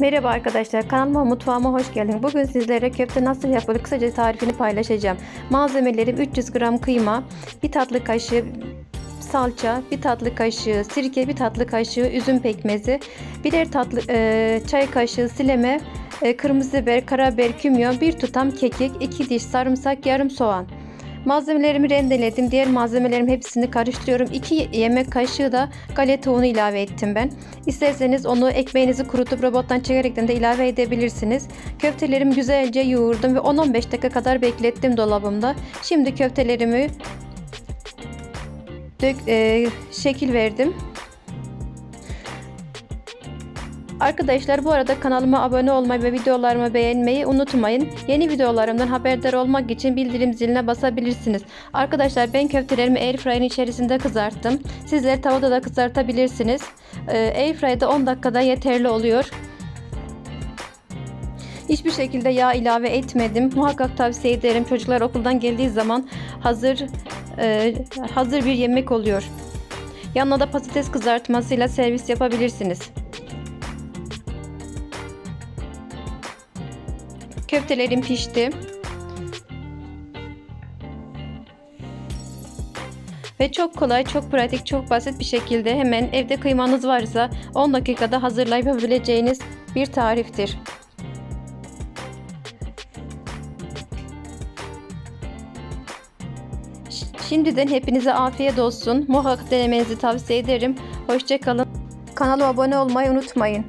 Merhaba arkadaşlar kanalıma mutfağıma hoş geldiniz. Bugün sizlere köfte nasıl yapılır kısaca tarifini paylaşacağım. Malzemelerim 300 gram kıyma, 1 tatlı kaşığı salça, 1 tatlı kaşığı sirke, 1 tatlı kaşığı üzüm pekmezi, birer tatlı e, çay kaşığı sileme, e, kırmızı biber, karabiber, kimyon, 1 tutam kekik, 2 diş sarımsak, yarım soğan. Malzemelerimi rendeledim. Diğer malzemelerim hepsini karıştırıyorum. 2 yemek kaşığı da galeta unu ilave ettim ben. İsterseniz onu ekmeğinizi kurutup robottan çekerekten de ilave edebilirsiniz. Köftelerimi güzelce yoğurdum ve 10-15 dakika kadar beklettim dolabımda. Şimdi köftelerimi dök, e, şekil verdim. Arkadaşlar bu arada kanalıma abone olmayı ve videolarımı beğenmeyi unutmayın. Yeni videolarımdan haberdar olmak için bildirim ziline basabilirsiniz. Arkadaşlar ben köftelerimi airfryer'in içerisinde kızarttım. Sizler tavada da kızartabilirsiniz. Ee, airfryer'da 10 dakikada yeterli oluyor. Hiçbir şekilde yağ ilave etmedim. Muhakkak tavsiye ederim. Çocuklar okuldan geldiği zaman hazır e, hazır bir yemek oluyor. Yanına da patates kızartmasıyla servis yapabilirsiniz. Köftelerim pişti. Ve çok kolay, çok pratik, çok basit bir şekilde hemen evde kıymanız varsa 10 dakikada hazırlayıp yapabileceğiniz bir tariftir. Şimdiden hepinize afiyet olsun. Muhakkak denemenizi tavsiye ederim. Hoşçakalın. Kanala abone olmayı unutmayın.